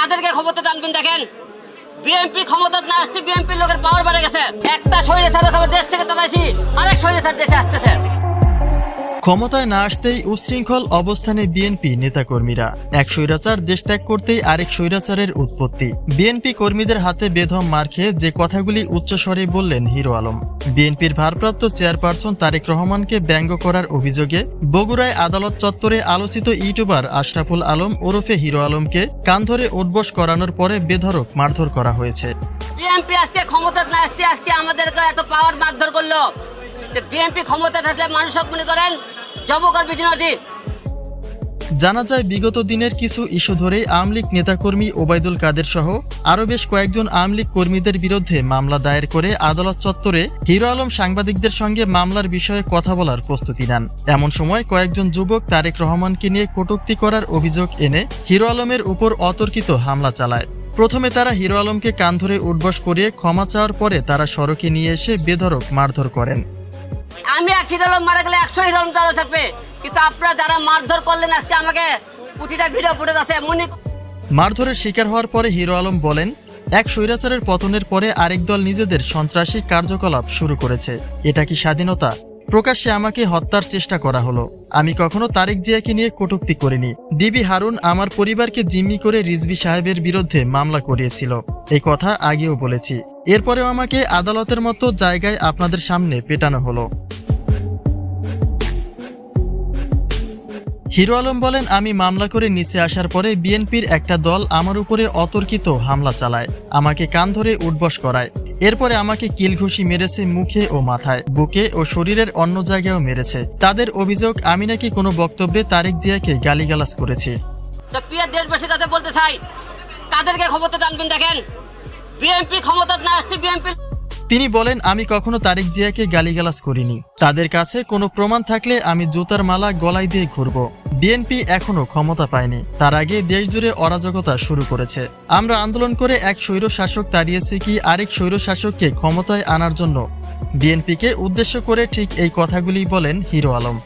কাদেরকে ক্ষমতা টানবেন দেখেন। বিএনপি ক্ষমতা না আসতে বিএনপির লোকের পাওয়ার বেড়ে গেছে। একটা শরীরে ছাড়া খবর দেশ থেকে তাকাইছি আরেক শরীরে স্যার দেশে আসতেছে। ক্ষমতায় না আসতেই উচ্ছৃঙ্খল অবস্থানে বিএনপি নেতাকর্মীরা। এক স্বৈরাচার দেশ ত্যাগ করতেই আরেক স্বৈরাচারের উৎপত্তি। বিএনপি কর্মীদের হাতে বেধম মার খেয়ে যে কথাগুলি উচ্চস্বরে বললেন হিরো আলম। বিএনপির ভারপ্রাপ্ত চেয়ারপারসন তারেক রহমানকে ব্যঙ্গ করার অভিযোগে বগুড়ায় আদালত চত্বরে আলোচিত ইউটিউবার আশরাফুল আলম ওরফে হিরো আলমকে কান ধরে উঠবস করানোর পরে বেধরক মারধর করা হয়েছে। বিএনপি আজকে ক্ষমতা না আসতে আজকে এত পাওয়ার মারধর করল। বিএনপি ক্ষমতা থাকলে মানুষ মনে করেন? জানা যায়, বিগত দিনের কিছু ইস্যু ধরেই লীগ নেতাকর্মী ওবায়দুল কাদের সহ আরও বেশ কয়েকজন আওয়ামী লীগ কর্মীদের বিরুদ্ধে মামলা দায়ের করে আদালত চত্বরে হিরো আলম সাংবাদিকদের সঙ্গে মামলার বিষয়ে কথা বলার প্রস্তুতি নেন। এমন সময় কয়েকজন যুবক তারেক রহমানকে নিয়ে কটুক্তি করার অভিযোগ এনে হিরো আলমের উপর অতর্কিত হামলা চালায়। প্রথমে তারা হিরো আলমকে কান ধরে উঠবস করিয়ে ক্ষমা চাওয়ার পরে তারা সড়কে নিয়ে এসে বেধরক মারধর করেন। আমি এক হিরোলম মারা গেলে একশো হিরোলম চালু থাকবে। কিন্তু আপনারা যারা মারধর করলেন আজকে আমাকে প্রতিটা ভিডিও ফুটে যাচ্ছে মনে মারধরের শিকার হওয়ার পরে হিরো আলম বলেন, এক স্বৈরাচারের পতনের পরে আরেক দল নিজেদের সন্ত্রাসী কার্যকলাপ শুরু করেছে। এটা কি স্বাধীনতা? প্রকাশ্যে আমাকে হত্যার চেষ্টা করা হলো। আমি কখনো তারেক জিয়াকে নিয়ে কটুক্তি করিনি। ডিবি হারুন আমার পরিবারকে জিম্মি করে রিজভি সাহেবের বিরুদ্ধে মামলা করিয়েছিল। এই কথা আগেও বলেছি। এরপরেও আমাকে আদালতের মতো জায়গায় আপনাদের সামনে পেটানো হলো। হিরো আলম বলেন, আমি মামলা করে নিচে আসার পরে বিএনপির একটা দল আমার উপরে অতর্কিত হামলা চালায়, আমাকে কান ধরে উঠবস করায়। এরপরে আমাকে কিলঘুষি মেরেছে মুখে ও মাথায়, বুকে ও শরীরের অন্য জায়গায়ও মেরেছে। তাদের অভিযোগ, আমি নাকি কোনো বক্তব্যে তারেক জিয়াকে গালিগালাজ করেছি। তো প্রিয় দেশবাসীর কাছে বলতে চাই আনবেন দেখেন। বিএনপি ক্ষমতা না আসতে বিএনপি তিনি বলেন, আমি কখনো তারেক জিয়াকে গালিগালাজ করিনি। তাদের কাছে কোনো প্রমাণ থাকলে আমি জুতার মালা গলায় দিয়ে ঘুরব। বিএনপি এখনও ক্ষমতা পায়নি। তার আগে দেশ জুড়ে অরাজকতা শুরু করেছে। আমরা আন্দোলন করে এক স্বৈর শাসক তাড়িয়েছি কি আরেক স্বৈর শাসককে ক্ষমতায় আনার জন্য? বিএনপিকে উদ্দেশ্য করে ঠিক এই কথাগুলি বলেন হিরো আলম।